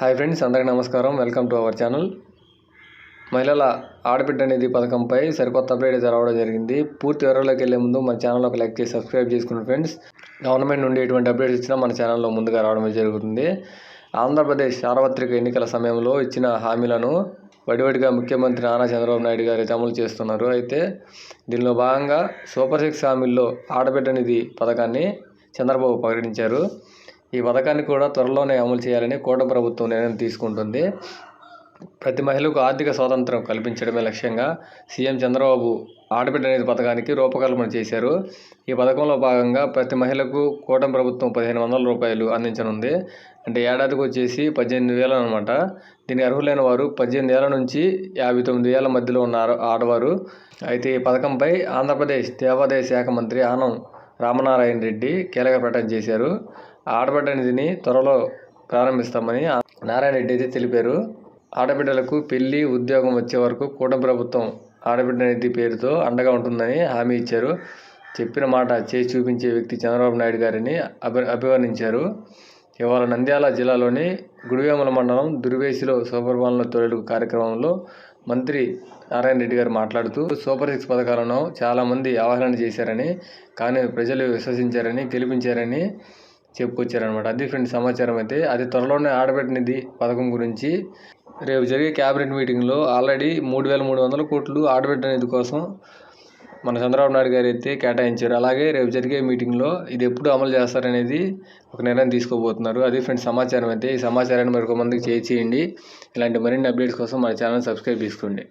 Hi friends అందరికీ నమస్కారం. Welcome to our channel. మహిళల ఆడబిడ్డ నిధి పథకంపై సరికొత్త అప్డేట్ అయితే రావడం జరిగింది. పూర్తి వివరాల్లోకి వెళ్ళే ముందు మన ఛానల్ ఒక లైక్ చేసి సబ్స్క్రైబ్ చేసుకున్న ఫ్రెండ్స్ గవర్నమెంట్ నుండి ఎటువంటి అప్డేట్స్ ఇచ్చినా మన ఛానల్లో ముందుగా రావడం జరుగుతుంది. ఆంధ్రప్రదేశ్ సార్వత్రిక ఎన్నికల సమయంలో ఇచ్చిన హామీలను వడివడిగా ముఖ్యమంత్రి నారా చంద్రబాబు నాయుడు గారు అయితే అమలు చేస్తున్నారు. అయితే దీనిలో భాగంగా సూపర్ సిక్స్ హామీల్లో ఆడబిడ్డ నిధి పథకాన్ని చంద్రబాబు ప్రకటించారు. ఈ పథకాన్ని కూడా త్వరలోనే అమలు చేయాలని కోట ప్రభుత్వం నిర్ణయం తీసుకుంటుంది. ప్రతి మహిళకు ఆర్థిక స్వాతంత్రం కల్పించడమే లక్ష్యంగా సీఎం చంద్రబాబు ఆడబిడ్డ అనేది పథకానికి రూపకల్పన చేశారు. ఈ పథకంలో భాగంగా ప్రతి మహిళకు కూటమి ప్రభుత్వం పదిహేను వందల రూపాయలు అందించనుంది. అంటే ఏడాదికి వచ్చేసి పద్దెనిమిది వేలు అనమాట దీనికి అర్హులైన వారు పద్దెనిమిది ఏళ్ళ నుంచి యాభై తొమ్మిది ఏళ్ళ మధ్యలో ఉన్న ఆడవారు. అయితే ఈ పథకంపై ఆంధ్రప్రదేశ్ దేవాదాయ శాఖ మంత్రి ఆనం రామనారాయణ రెడ్డి కీలక ప్రకటన చేశారు. ఆడబిడ్డ నిధిని త్వరలో ప్రారంభిస్తామని నారాయణ రెడ్డి అయితే తెలిపారు. ఆడబిడ్డలకు పెళ్ళి ఉద్యోగం వచ్చే వరకు కూటమి ప్రభుత్వం ఆడబిడ్డ నిధి పేరుతో అండగా ఉంటుందని హామీ ఇచ్చారు. చెప్పిన మాట చేసి చూపించే వ్యక్తి చంద్రబాబు నాయుడు గారిని అభి అభివర్ణించారు. ఇవాళ నంద్యాల జిల్లాలోని గుడివేముల మండలం దుర్వేసిలో సూపర్బాలన తొలెడు కార్యక్రమంలో మంత్రి నారాయణ రెడ్డి గారు మాట్లాడుతూ సూపర్ సిక్స్ పథకాలను చాలామంది అవహేళన చేశారని కానీ ప్రజలు విశ్వసించారని గెలిపించారని చెప్పుకొచ్చారనమాట అది ఫ్రెండ్ సమాచారం అయితే. అది త్వరలోనే ఆడబెట్టినది పథకం గురించి. రేపు జరిగే క్యాబినెట్ మీటింగ్లో ఆల్రెడీ మూడు వేల మూడు వందల కోట్లు ఆడబిడ్డ నిధి కోసం మన చంద్రబాబు నాయుడు గారు అయితే కేటాయించారు. అలాగే రేపు జరిగే మీటింగ్లో ఇది ఎప్పుడు అమలు చేస్తారనేది ఒక నిర్ణయం తీసుకోబోతున్నారు. అది ఫ్రెండ్స్ సమాచారం అయితే ఈ సమాచారాన్ని మరొక మందికి చేయండి ఇలాంటి మరిన్ని అప్డేట్స్ కోసం మన ఛానల్ సబ్స్క్రైబ్ చేసుకోండి.